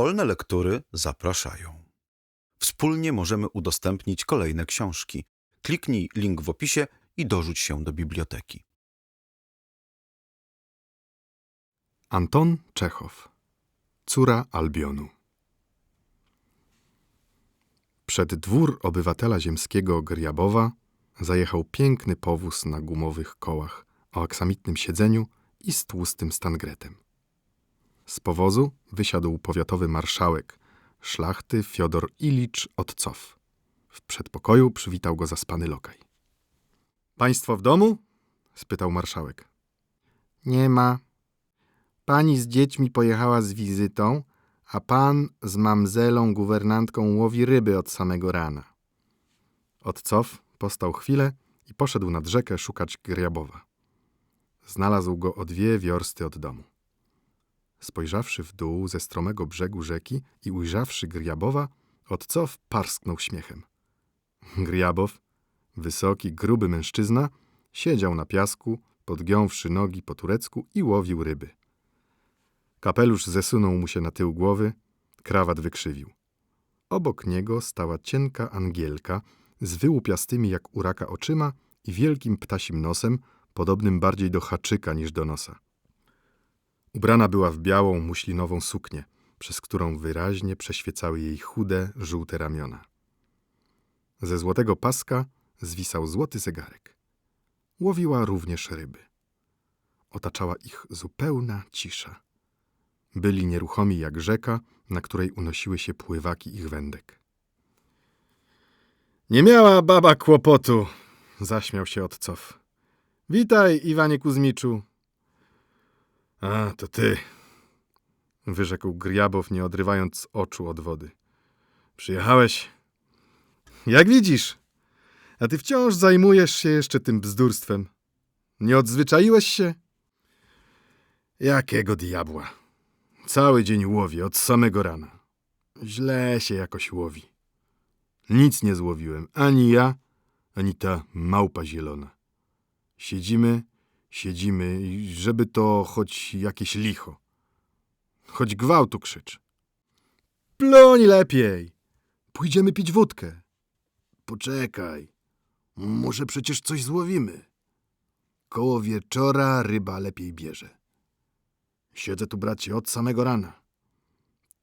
Wolne lektury zapraszają. Wspólnie możemy udostępnić kolejne książki. Kliknij link w opisie i dorzuć się do biblioteki. Anton Czechow Córa Albionu Przed dwór obywatela ziemskiego Gryabowa zajechał piękny powóz na gumowych kołach o aksamitnym siedzeniu i z tłustym stangretem. Z powozu wysiadł powiatowy marszałek szlachty Fiodor Ilicz Otcow. W przedpokoju przywitał go zaspany lokaj. Państwo w domu? spytał marszałek. Nie ma. Pani z dziećmi pojechała z wizytą, a pan z mamzelą guwernantką łowi ryby od samego rana. Otcow postał chwilę i poszedł nad rzekę szukać Gryabowa. Znalazł go o dwie wiorsty od domu. Spojrzawszy w dół ze stromego brzegu rzeki i ujrzawszy Gryabowa, Otcow parsknął śmiechem. Gryabow, wysoki, gruby mężczyzna, siedział na piasku, podgiąwszy nogi po turecku i łowił ryby. Kapelusz zesunął mu się na tył głowy, krawat wykrzywił. Obok niego stała cienka Angielka z wyłupiastymi jak u raka oczyma i wielkim ptasim nosem, podobnym bardziej do haczyka niż do nosa. Ubrana była w białą, muślinową suknię, przez którą wyraźnie przeświecały jej chude, żółte ramiona. Ze złotego paska zwisał złoty zegarek. Łowiła również ryby. Otaczała ich zupełna cisza. Byli nieruchomi jak rzeka, na której unosiły się pływaki ich wędek. Nie miała baba kłopotu, zaśmiał się Otcow. Witaj, Iwanie Kuzmiczu. A, to ty, wyrzekł Griabow, nie odrywając oczu od wody. Przyjechałeś? Jak widzisz, a ty wciąż zajmujesz się jeszcze tym bzdurstwem. Nie odzwyczaiłeś się? Jakiego diabła? Cały dzień łowię, od samego rana. Źle się jakoś łowi. Nic nie złowiłem, ani ja, ani ta małpa zielona. Siedzimy, siedzimy, żeby to choć jakieś licho. Choć gwałtu krzycz. Ploń lepiej. Pójdziemy pić wódkę. Poczekaj. Może przecież coś złowimy. Koło wieczora ryba lepiej bierze. Siedzę tu, bracie, od samego rana.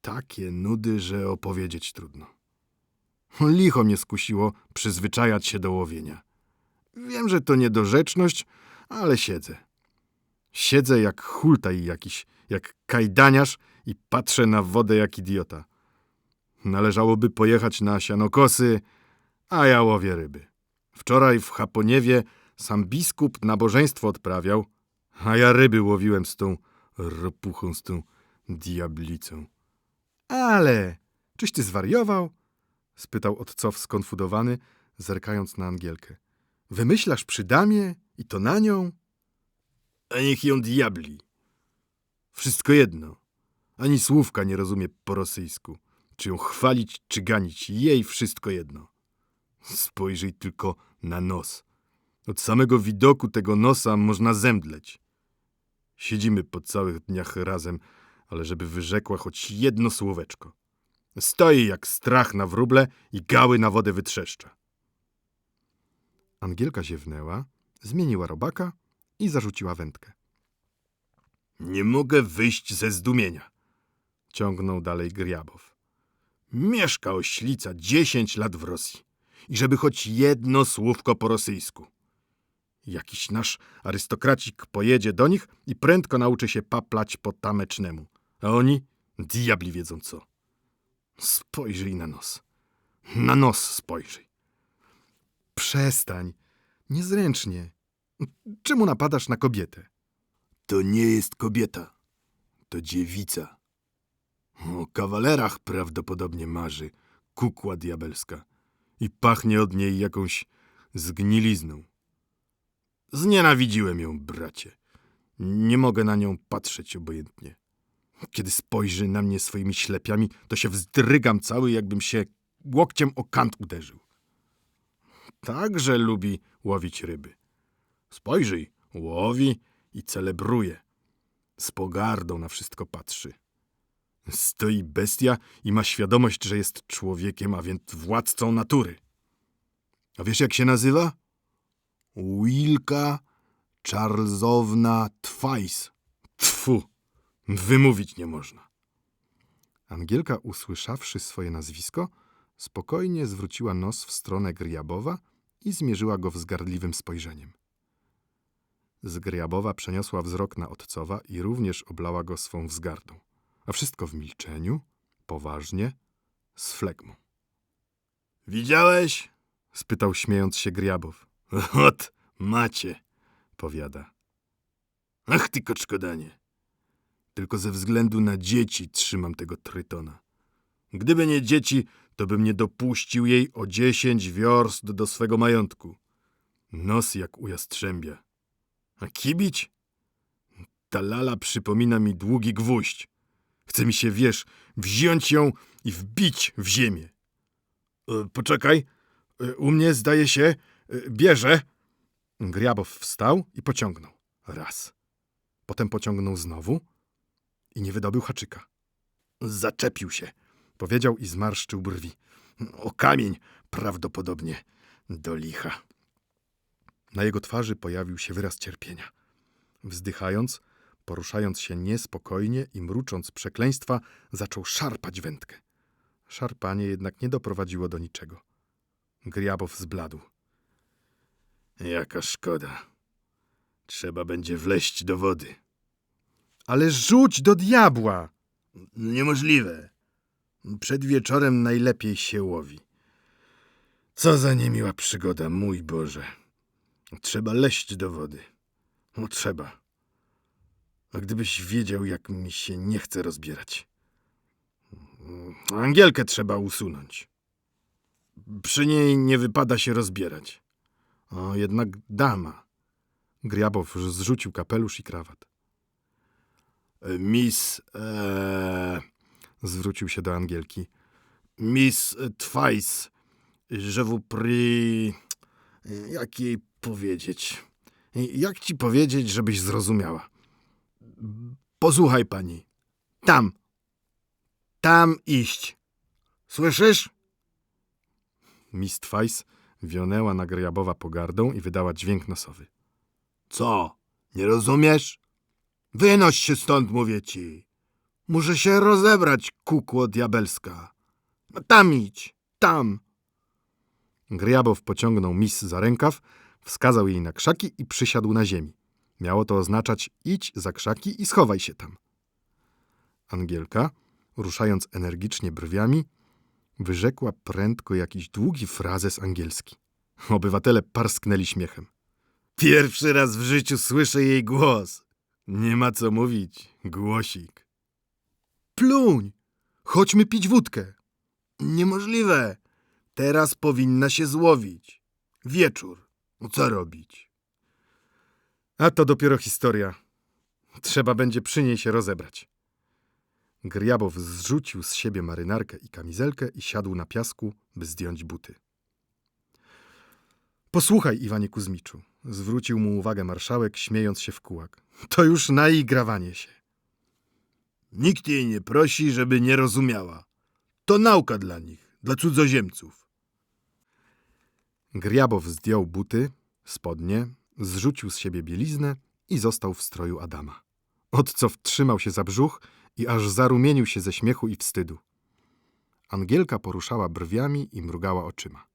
Takie nudy, że opowiedzieć trudno. Licho mnie skusiło przyzwyczajać się do łowienia. Wiem, że to niedorzeczność, ale siedzę. Siedzę jak hultaj jakiś, jak kajdaniarz i patrzę na wodę jak idiota. Należałoby pojechać na sianokosy, a ja łowię ryby. Wczoraj w Haponiewie sam biskup nabożeństwo odprawiał, a ja ryby łowiłem z tą ropuchą, z tą diablicą. Ale, czyś ty zwariował? spytał Otcow skonfudowany, zerkając na Angielkę. Wymyślasz przy damie i to na nią? A niech ją diabli. Wszystko jedno. Ani słówka nie rozumie po rosyjsku. Czy ją chwalić, czy ganić, jej wszystko jedno. Spojrzyj tylko na nos. Od samego widoku tego nosa można zemdleć. Siedzimy po całych dniach razem, ale żeby wyrzekła choć jedno słóweczko. Stoi jak strach na wróble i gały na wodę wytrzeszcza. Angielka ziewnęła, zmieniła robaka i zarzuciła wędkę. Nie mogę wyjść ze zdumienia, ciągnął dalej Griabow. Mieszka oślica dziesięć lat w Rosji i żeby choć jedno słówko po rosyjsku. Jakiś nasz arystokracik pojedzie do nich i prędko nauczy się paplać po tamecznemu. A oni diabli wiedzą co. Spojrzyj na nos. Na nos spojrzyj. Przestań. Niezręcznie. Czemu napadasz na kobietę? To nie jest kobieta. To dziewica. O kawalerach prawdopodobnie marzy. Kukła diabelska. I pachnie od niej jakąś zgnilizną. Znienawidziłem ją, bracie. Nie mogę na nią patrzeć obojętnie. Kiedy spojrzy na mnie swoimi ślepiami, to się wzdrygam cały, jakbym się łokciem o kant uderzył. Także lubi łowić ryby. Spojrzyj, łowi i celebruje. Z pogardą na wszystko patrzy. Stoi bestia i ma świadomość, że jest człowiekiem, a więc władcą natury. A wiesz, jak się nazywa? Wilka Charlesowna Twice. Tfu, wymówić nie można. Angielka, usłyszawszy swoje nazwisko, spokojnie zwróciła nos w stronę Griabowa i zmierzyła go wzgardliwym spojrzeniem. Z Griabowa przeniosła wzrok na Otcowa i również oblała go swą wzgardą, a wszystko w milczeniu, poważnie, z flegmą. Widziałeś? spytał śmiejąc się Griabow. Ot, macie, powiada. Ach ty koczkodanie. Tylko ze względu na dzieci trzymam tego trytona. Gdyby nie dzieci, to bym nie dopuścił jej o dziesięć wiorst do swego majątku. Nos jak u jastrzębia. A kibić? Ta lala przypomina mi długi gwóźdź. Chce mi się, wiesz, wziąć ją i wbić w ziemię. E, poczekaj, e, u mnie zdaje się, e, bierze. Griabow wstał i pociągnął. Raz. Potem pociągnął znowu i nie wydobył haczyka. Zaczepił się, powiedział i zmarszczył brwi. O kamień prawdopodobnie do licha. Na jego twarzy pojawił się wyraz cierpienia. Wzdychając, poruszając się niespokojnie i mrucząc przekleństwa, zaczął szarpać wędkę. Szarpanie jednak nie doprowadziło do niczego. Griabow zbladł. Jaka szkoda. Trzeba będzie wleść do wody. Ale rzuć do diabła! Niemożliwe. Przed wieczorem najlepiej się łowi. Co za niemiła przygoda, mój Boże. Trzeba leść do wody. No trzeba. A gdybyś wiedział, jak mi się nie chce rozbierać. Angielkę trzeba usunąć. Przy niej nie wypada się rozbierać. O, jednak dama. Griabow zrzucił kapelusz i krawat. E, Miss... E, zwrócił się do Angielki. Miss Twice, je vous prie... Jak jej powiedzieć? Jak ci powiedzieć, żebyś zrozumiała? Posłuchaj pani. Tam. Tam iść. Słyszysz? Miss Twice wionęła na Griabowa pogardą i wydała dźwięk nosowy. Co? Nie rozumiesz? Wynoś się stąd, mówię ci. Muszę się rozebrać, kukło diabelska. Tam idź, tam. Griabow pociągnął mis za rękaw, wskazał jej na krzaki i przysiadł na ziemi. Miało to oznaczać idź za krzaki i schowaj się tam. Angielka, ruszając energicznie brwiami, wyrzekła prędko jakiś długi frazes angielski. Obywatele parsknęli śmiechem. Pierwszy raz w życiu słyszę jej głos. Nie ma co mówić, głosik. Pluń! Chodźmy pić wódkę. Niemożliwe. Teraz powinna się złowić. Wieczór. No co robić? A to dopiero historia. Trzeba będzie przy niej się rozebrać. Griabow zrzucił z siebie marynarkę i kamizelkę i siadł na piasku, by zdjąć buty. Posłuchaj, Iwanie Kuzmiczu, zwrócił mu uwagę marszałek, śmiejąc się w kółak. To już naigrawanie się. Nikt jej nie prosi, żeby nie rozumiała. To nauka dla nich, dla cudzoziemców. Griabow zdjął buty, spodnie, zrzucił z siebie bieliznę i został w stroju Adama. Otcow trzymał się za brzuch i aż zarumienił się ze śmiechu i wstydu. Angielka poruszała brwiami i mrugała oczyma.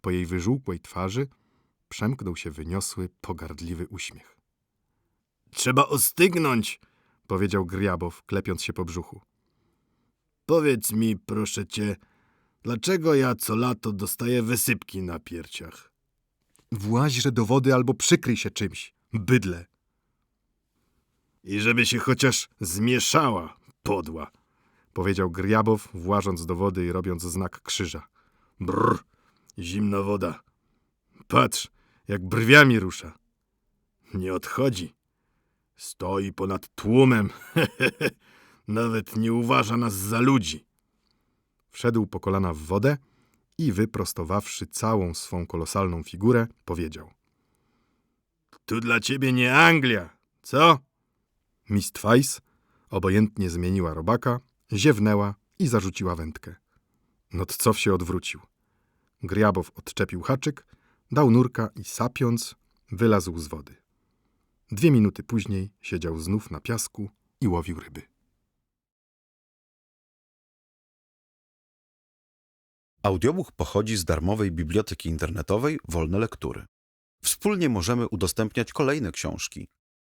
Po jej wyżółkłej twarzy przemknął się wyniosły, pogardliwy uśmiech. Trzeba ostygnąć, powiedział Griabow, klepiąc się po brzuchu. Powiedz mi, proszę cię, dlaczego ja co lato dostaję wysypki na piersiach? Właźże do wody albo przykryj się czymś, bydle. I żeby się chociaż zmieszała, podła, powiedział Griabow, włażąc do wody i robiąc znak krzyża. Brr, zimna woda. Patrz, jak brwiami rusza. Nie odchodzi. Stoi ponad tłumem. Nawet nie uważa nas za ludzi. Wszedł po kolana w wodę i wyprostowawszy całą swą kolosalną figurę, powiedział. Tu dla ciebie nie Anglia, co? Miss Twice obojętnie zmieniła robaka, ziewnęła i zarzuciła wędkę. Notcow się odwrócił. Griabow odczepił haczyk, dał nurka i sapiąc, wylazł z wody. Dwie minuty później siedział znów na piasku i łowił ryby. Audiobook pochodzi z darmowej biblioteki internetowej Wolne Lektury. Wspólnie możemy udostępniać kolejne książki.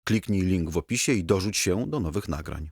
Kliknij link w opisie i dorzuć się do nowych nagrań.